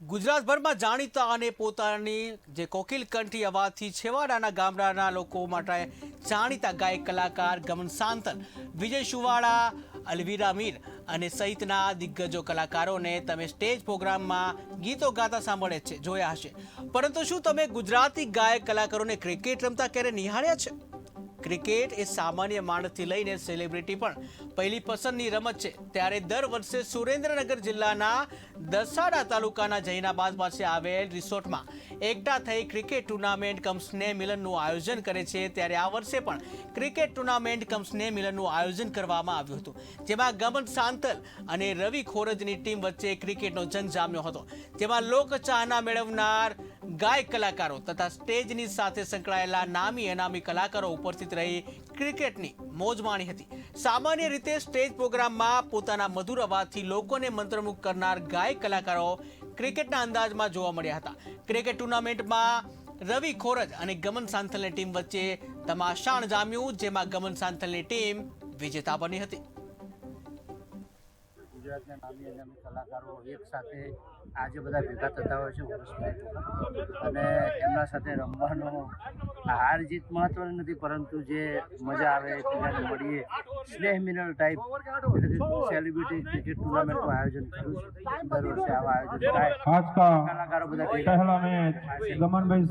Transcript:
ગુજરાતભરમાં જાણીતા અને પોતાની જે કોકિલ કંઠી અવાજથી છેવાડાના ગામડાના લોકો માટે જાણીતા ગાયક, કલાકાર ગમન સાંતલ વિજય સુવાળા, અલવીરા મીર અને સહિતના દિગ્ગજો કલાકારોને તમે સ્ટેજ પ્રોગ્રામમાં ગીતો ગાતા સાંભળે છે, જોયા હશે. પરંતુ શું તમે ગુજરાતી ગાયક, કલાકારોને ક્રિકેટ રમતા ક્યારે નિહાળ્યા છે? ક્રિકેટ એ સામાન્ય માણસથી લઈને સેલિબ્રિટી પણ પહેલી પસંદની રમત છે. ત્યારે દર વર્ષે સુરેન્દ્રનગર જિલ્લાના દસાડા તાલુકાના જૈનાબાદ પાસે આવેલ રિસોર્ટમાં એકઠા થઈ ક્રિકેટ ટુર્નામેન્ટ કમ સ્નેહ મિલનનું આયોજન કરે છે. ત્યારે આ વર્ષે પણ ક્રિકેટ ટુર્નામેન્ટ કમ સ્નેહ મિલનનું આયોજન કરવામાં આવ્યું હતું. જેમાં ગમન સાંતલ અને રવિ ખોરજની ટીમ વચ્ચે ક્રિકેટનો જંગ જામ્યો હતો. જેમાં લોકચાહના મેળવનાર ગાયક કલાકારો તથા સ્ટેજની સાથે સંકળાયેલા નામી અનામી કલાકારો ઉપસ્થિત રહી ક્રિકેટની મોજ માણી હતી. સામાન્ય રીતે સ્ટેજ પ્રોગ્રામમાં પોતાના મધુર અવાજથી લોકોને મંત્રમુગ્ધ કરનાર ગાયક કલાકારો ક્રિકેટના અંદાજમાં જોવા મળ્યા હતા. ક્રિકેટ ટુર્નામેન્ટમાં રવિ ખોરજ અને ગમન સાંથલની ટીમ વચ્ચે તમાશાણ જામ્યું, જેમાં ગમન સાંથલની ટીમ વિજેતા બની હતી. ગુજરાતના નામી અને કલાકારો એક સાથે આજે બધા ભેગા થતા હોય છે વર્ષમાં અને એમના સાથે રમવાનો હાર જીત મહત્વની નથી પરંતુ જે મજા આવે એકબીજાને મળીએ સ્નેહ મિનરલ ટાઈપ સેલિબ્રિટી ક્રિકેટ ટુર્નામેન્ટનું આયોજન કર્યું છે. દર વર્ષે આવા આયોજન થાય. કલાકારો બધા ગમનભાઈ